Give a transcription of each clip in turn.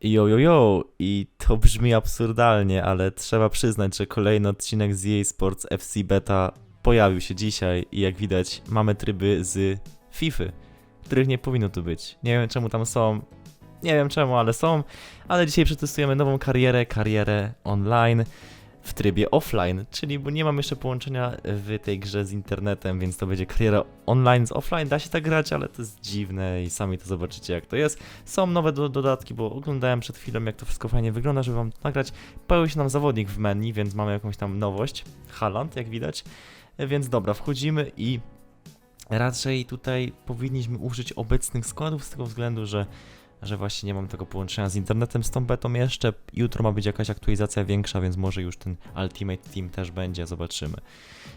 Jo, jo, jo, i to brzmi absurdalnie, ale trzeba przyznać, że kolejny odcinek z EA Sports FC Beta pojawił się dzisiaj i jak widać mamy tryby z FIFA, których nie powinno tu być. Nie wiem czemu tam są, nie wiem czemu, ale są, ale dzisiaj przetestujemy nową karierę, karierę online w trybie offline, czyli bo nie mam jeszcze połączenia w tej grze z internetem, więc to będzie kariera online z offline, da się tak grać, ale to jest dziwne i sami to zobaczycie jak to jest. Są nowe do dodatki, bo oglądałem przed chwilą, jak to wszystko fajnie wygląda, żeby wam nagrać. Pojawił się nam zawodnik w menu, więc mamy jakąś tam nowość. Haland, jak widać. Więc dobra, wchodzimy i raczej tutaj powinniśmy użyć obecnych składów z tego względu, że że właśnie nie mam tego połączenia z internetem z tą betą jeszcze. Jutro ma być jakaś aktualizacja większa, więc może już ten Ultimate Team też będzie, zobaczymy.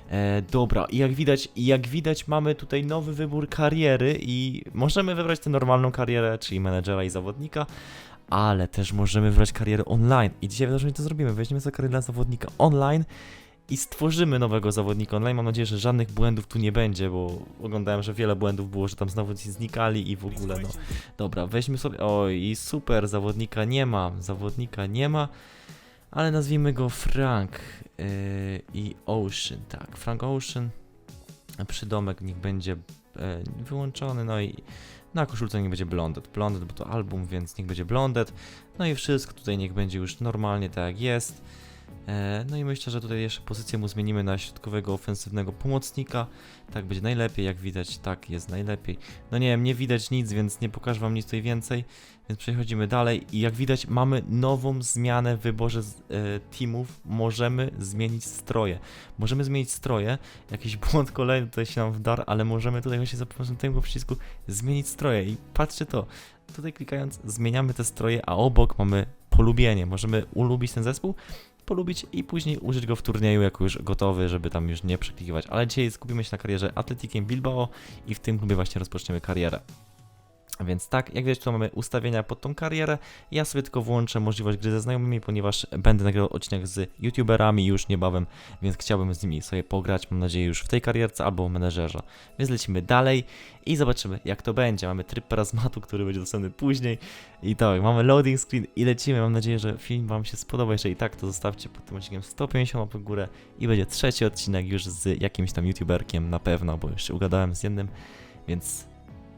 E, dobra, i jak widać, jak widać mamy tutaj nowy wybór kariery i możemy wybrać tę normalną karierę, czyli menedżera i zawodnika, ale też możemy wybrać karierę online. I dzisiaj wydarzenie to zrobimy. Weźmiemy sobie karierę dla zawodnika online i stworzymy nowego zawodnika online. Mam nadzieję, że żadnych błędów tu nie będzie, bo oglądałem, że wiele błędów było, że tam ci znikali i w ogóle, no. Dobra, weźmy sobie. Oj, i super, zawodnika nie ma. Zawodnika nie ma, ale nazwijmy go Frank yy, i Ocean. Tak, Frank Ocean. Przydomek niech będzie yy, wyłączony, no i na koszulce niech będzie Blondet. Blondet, bo to album, więc niech będzie Blondet. No i wszystko tutaj niech będzie już normalnie tak jak jest. E, No i myślę, że tutaj jeszcze pozycję mu zmienimy na środkowego ofensywnego pomocnika. Tak będzie najlepiej, jak widać, tak jest najlepiej. No nie wiem, nie widać nic, więc nie pokażę wam nic tutaj więcej. Więc przechodzimy dalej i jak widać mamy nową zmianę w wyborze z- e, teamów. Możemy zmienić stroje. Możemy zmienić stroje. Jakiś błąd kolejny tutaj się nam wdarł, ale możemy tutaj właśnie za pomocą tego przycisku zmienić stroje. I patrzcie to. Tutaj klikając zmieniamy te stroje, a obok mamy polubienie. Możemy ulubić ten zespół polubić i później użyć go w turnieju jako już gotowy, żeby tam już nie przeklikiwać. Ale dzisiaj skupimy się na karierze Atletikiem Bilbao i w tym klubie właśnie rozpoczniemy karierę. Więc tak, jak widać, tu mamy ustawienia pod tą karierę. Ja sobie tylko włączę możliwość gry ze znajomymi, ponieważ będę nagrywał odcinek z youtuberami już niebawem, więc chciałbym z nimi sobie pograć, mam nadzieję, już w tej karierce albo menedżerze. Więc lecimy dalej i zobaczymy, jak to będzie. Mamy tryb parazmatu, który będzie dostępny później. I tak, mamy loading screen i lecimy. Mam nadzieję, że film Wam się spodoba. Jeżeli tak, to zostawcie pod tym odcinkiem 150 łapek w górę i będzie trzeci odcinek już z jakimś tam youtuberkiem na pewno, bo jeszcze ugadałem z jednym, więc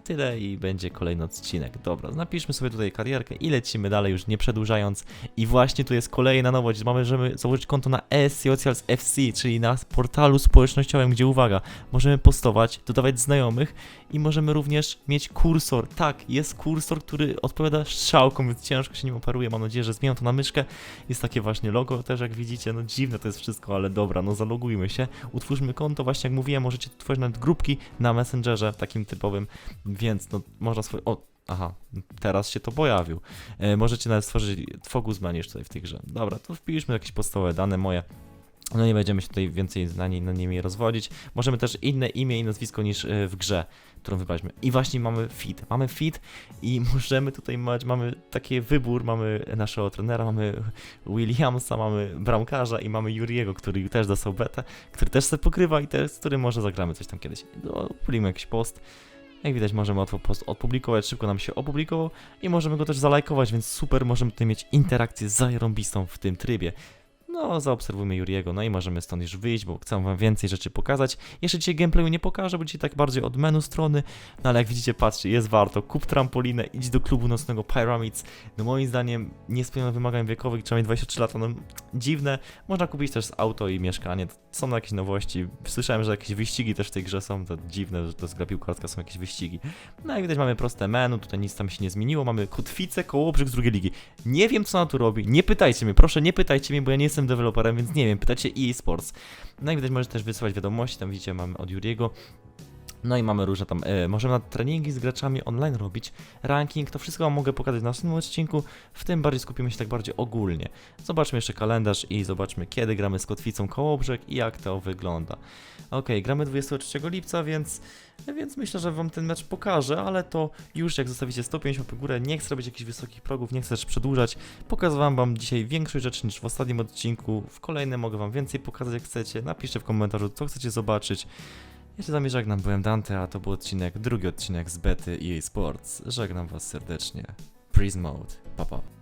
tyle i będzie kolejny odcinek. Dobra, napiszmy sobie tutaj karierkę i lecimy dalej, już nie przedłużając. I właśnie tu jest kolejna nowość. Mamy, żeby założyć konto na ESC Socials FC, czyli na portalu społecznościowym, gdzie uwaga, możemy postować, dodawać znajomych i możemy również mieć kursor. Tak, jest kursor, który odpowiada strzałkom, więc ciężko się nim operuje. Mam nadzieję, że zmienią to na myszkę. Jest takie właśnie logo też, jak widzicie. No dziwne to jest wszystko, ale dobra, no zalogujmy się. Utwórzmy konto, właśnie jak mówiłem, możecie tworzyć nawet grupki na Messengerze, takim typowym, więc no można swoje... O, aha, teraz się to pojawił. E, możecie nawet stworzyć focus menu tutaj w tej grze. Dobra, to wpiszmy jakieś podstawowe dane moje. No nie będziemy się tutaj więcej na, nie, na nimi rozwodzić. Możemy też inne imię i nazwisko niż e, w grze, którą wybraliśmy. I właśnie mamy fit. Mamy fit i możemy tutaj mać, mamy taki wybór, mamy naszego trenera, mamy Williamsa, mamy bramkarza i mamy Juriego, który też dostał betę, który też sobie pokrywa i też, z którym może zagramy coś tam kiedyś. No, jakiś post. Jak widać, możemy łatwo post opublikować, szybko nam się opublikował i możemy go też zalajkować, więc super, możemy tutaj mieć interakcję zarąbistą w tym trybie. No, zaobserwujmy Juriego, no i możemy stąd już wyjść, bo chcę wam więcej rzeczy pokazać. Jeszcze dzisiaj gameplayu nie pokażę, bo dzisiaj tak bardziej od menu strony, no ale jak widzicie, patrzcie, jest warto. Kup trampolinę, idź do klubu nocnego Pyramids. No moim zdaniem nie spełnione wymagań wiekowych, trzeba mieć 23 lata, no dziwne. Można kupić też auto i mieszkanie, są jakieś nowości. Słyszałem, że jakieś wyścigi też w tej grze są, to dziwne, że to jest gra są jakieś wyścigi. No jak widać mamy proste menu, tutaj nic tam się nie zmieniło, mamy kotwicę Kołobrzeg z drugiej ligi. Nie wiem co ona tu robi, nie pytajcie mnie, proszę nie pytajcie mnie, bo ja nie jestem deweloperem, więc nie wiem, pytacie EA Sports. No i widać możecie też wysyłać wiadomości, tam widzicie mamy od Juriego. No i mamy różne tam, e, możemy na treningi z graczami online robić, ranking, to wszystko wam mogę pokazać w następnym odcinku, w tym bardziej skupimy się tak bardziej ogólnie. Zobaczmy jeszcze kalendarz i zobaczmy kiedy gramy z Kotwicą Kołobrzeg i jak to wygląda. Ok, gramy 23 lipca, więc, więc myślę, że wam ten mecz pokażę, ale to już jak zostawicie 150 po górę, nie chcę robić jakichś wysokich progów, nie chcę też przedłużać, pokazywałem wam dzisiaj większej rzeczy niż w ostatnim odcinku, w kolejnym mogę wam więcej pokazać jak chcecie, napiszcie w komentarzu co chcecie zobaczyć. Ja się z byłem Dante, a to był odcinek, drugi odcinek z bety EA Sports. Żegnam was serdecznie. Freeze Mode. Pa pa.